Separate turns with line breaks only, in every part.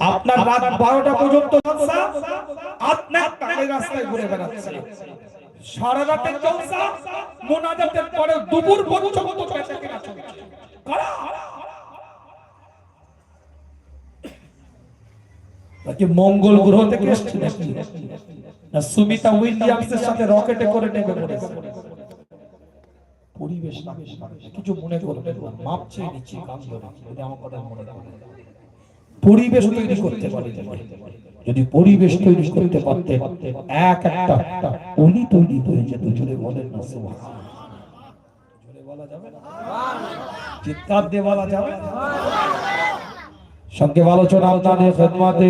আপনার রাত বারোটা পর্যন্ত সারা জলসা মোনাজাতের পরে দুপুর পর্যন্ত মঙ্গল গ্রহ থেকে এসছে নাকি? না সুমিতা উইলিয়ামসের সাথে রকেটে করে নেবে পরিবেশ কিছু মনে করবেন না, মাপ চেয়ে নিচ্ছি, কাম ধরে যদি আমার কথা মনে করে পরিবেশ তৈরি করতে পারি। যদি পরিবেশ তৈরি করতে পারতে, এক একটা অলি তৈরি হয়ে যেত। জোরে বলেন না, সুবহানাল্লাহ। জোরে বলা যাবে না? চিৎকার দিয়ে বলা যাবে না? সঙ্গে আলোচনা আপনাদের খেদমতে।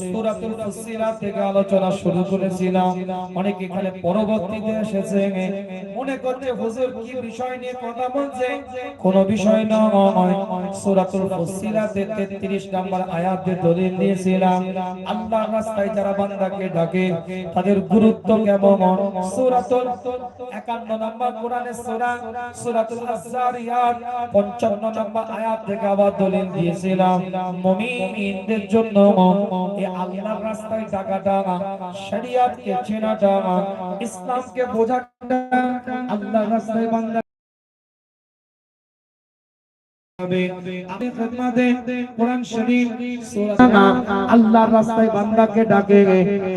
সূরাতুল ফুসিলাত থেকে আলোচনা শুরু করেছিলাম। অনেক এখানে পরবর্তীতে এসেছে। মনে করছে, হুজুর, কি বিষয় নিয়ে কথা বলছে? কোন বিষয় নয় সূরাতুল ফুসিলাতে 33 নম্বর আয়াতে দলিল দিয়েছিলাম। আল্লাহর রাস্তায় যারা বান্দাকে ডাকে, তাদের গুরুত্ব কেমন? সূরাতুল 51 নম্বর কোরআনের সূরা, সূরাতুল আজ-জারিয়াত 55 নম্বর আয়াত থেকে আবার দলিল দিয়েছিলাম। মুমিনদের জন্য এই আল্লাহর রাস্তায় ডাকাটা শরিয়াতকে চেনাটা, ইসলামকে বোঝাটা আল্লাহর রাস্তায় বান্দা আল্লাহর রাস্তায় বান্দাকে ডাকে,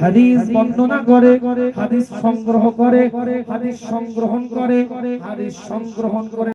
হাদিস করে, হাদিস সংগ্রহ করে, হাদিস সংগ্রহণ করে, হাদিস সংগ্রহণ করে।